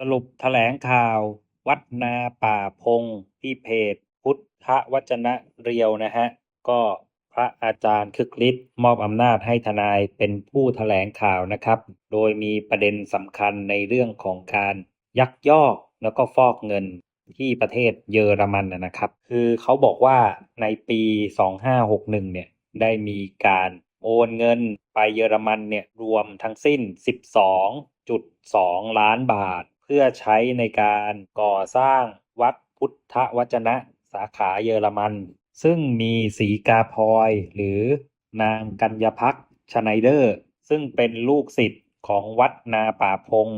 สรุปแถลงข่าว วัดนาป่าพง ที่เพจ พุทธวจนะเรียวนะฮะ ก็พระอาจารย์คึกฤทธิ์มอบอำนาจให้ทนายเป็นผู้แถลงข่าวนะครับ โดยมีประเด็นสำคัญในเรื่องของการยักยอกแล้วก็ฟอกเงินที่ประเทศเยอรมันนะนะครับ คือเขาบอกว่าในปี 2561 เนี่ย ได้มีการโอนเงินไปเยอรมันเนี่ยรวมทั้งสิ้น 12.2 ล้านบาท เพื่อใช้ในการก่อสร้างวัดพุทธวจนะสาขาเยอรมัน ซึ่งมีสีกาพลอยหรือนางกัญญพักชไนเดอร์ ซึ่งเป็นลูกศิษย์ของวัดนาป่าพง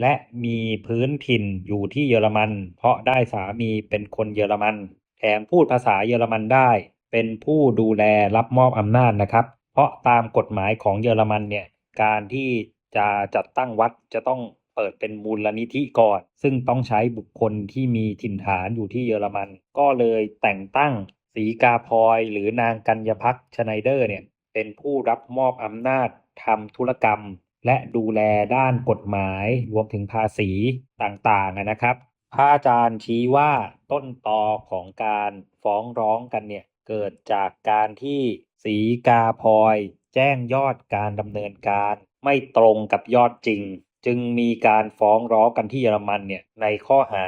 และมีพื้นถิ่นอยู่ที่เยอรมัน เพราะได้สามีเป็นคนเยอรมัน แถมพูดภาษาเยอรมันได้ เป็นผู้ดูแลรับมอบอำนาจนะครับ เพราะตามกฎหมายของเยอรมันเนี่ย การที่จะจัดตั้งวัดจะต้อง เปิดเป็นมูลนิธิก่อน ซึ่งต้องใช้บุคคลที่มีถิ่นฐานอยู่ที่เยอรมัน ก็เลยแต่งตั้งสีกาพลอย หรือนางกัญญพักชไนเดอร์เนี่ยเป็นผู้รับมอบอำนาจทำธุรกรรม และดูแลด้านกฎหมาย รวมถึงภาษีต่างๆนะครับพระอาจารย์ชี้ว่าต้นตอของการฟ้องร้องกันเนี่ยเกิดจากการที่สีกาพลอย แจ้งยอดการดำเนินการ ไม่ตรงกับยอดจริง จึงมีการฟ้องร้องกันที่เยอรมันเนี่ยในข้อหา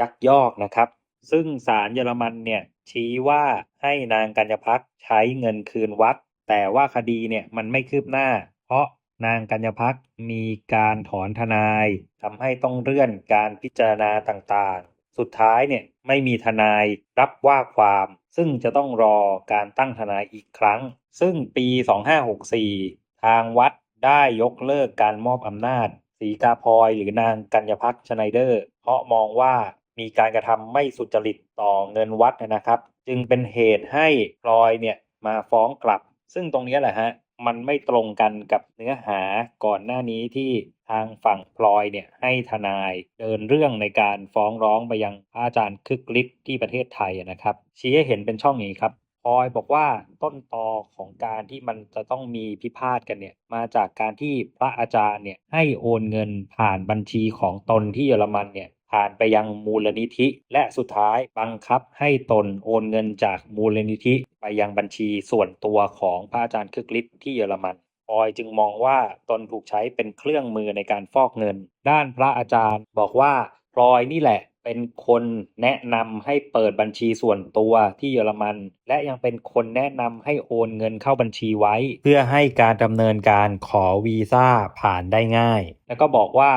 ยักยอกนะครับ ซึ่งศาลเยอรมันเนี่ยชี้ว่าให้นางกัญญพักใช้เงินคืนวัด แต่ว่าคดีเนี่ยมันไม่คืบหน้า เพราะนางกัญญพักมีการถอนทนายทำให้ต้องเลื่อนการพิจารณาต่างๆ สุดท้ายเนี่ยไม่มีทนายรับว่าความ ซึ่งจะต้องรอการตั้งทนายอีกครั้ง ซึ่งปี 2564 ทางวัดได้ยกเลิกการมอบอำนาจ สีกาพลอยหรือนางกัญญพักชไนเดอร์ เพราะมองว่ามีการกระทำไม่สุจริตต่อเงินวัดนะครับ จึงเป็นเหตุให้พลอยเนี่ยมาฟ้องกลับ ซึ่งตรงนี้แหละฮะมันไม่ตรงกันกับเนื้อหาก่อนหน้านี้ที่ทางฝั่งพลอยเนี่ยให้ทนายเดินเรื่องในการฟ้องร้องไปยังอาจารย์คึกฤทธิ์ที่ประเทศไทยนะครับชี้ให้เห็นเป็นช่องนี้ครับ พลอยบอกว่าต้นตอของการที่มันจะต้องมีพิพาทกันเนี่ย มาจากการที่พระอาจารย์เนี่ยให้โอนเงินผ่านบัญชีของตนที่เยอรมันเนี่ยผ่านไปยังมูลนิธิ และสุดท้ายบังคับให้ตนโอนเงินจากมูลนิธิไปยังบัญชีส่วนตัวของพระอาจารย์คึกฤทธิ์ที่เยอรมันพลอยจึงมองว่าตนถูกใช้เป็นเครื่องมือในการฟอกเงิน ด้านพระอาจารย์บอกว่าพลอยนี่แหละ เป็นคนแนะนำให้เปิดบัญชีส่วนตัวที่เยอรมัน และยังเป็นคนแนะนำให้โอนเงินเข้าบัญชีไว้ เพื่อให้การดำเนินการขอวีซ่าผ่านได้ง่าย แล้วก็บอกว่า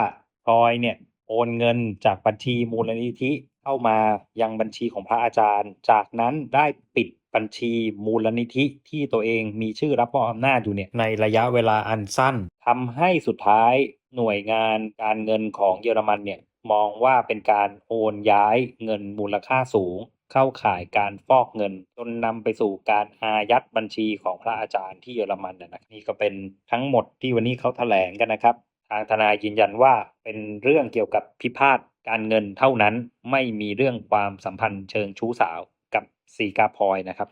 พลอยเนี่ยโอนเงินจากบัญชีมูลนิธิเข้ามายังบัญชีของพระอาจารย์ จากนั้นได้ปิดบัญชีมูลนิธิที่ตัวเองมีชื่อรับมอบอำนาจอยู่เนี่ยในระยะเวลาอันสั้นทำให้สุดท้ายหน่วยงานการเงินของเยอรมันเนี่ย มองว่าเป็นการโอนย้ายเงินมูลค่าสูง เข้าข่ายการฟอกเงิน จนนำไปสู่การอายัดบัญชีของพระอาจารย์ที่เยอรมันนะนี่ก็เป็นทั้งหมดที่วันนี้เขาแถลงกันนะครับ ทางทนายยืนยันว่าเป็นเรื่องเกี่ยวกับพิพาทการเงินเท่านั้นไม่มีเรื่องความสัมพันธ์เชิงชู้สาวกับสีกาพลอยนะครับ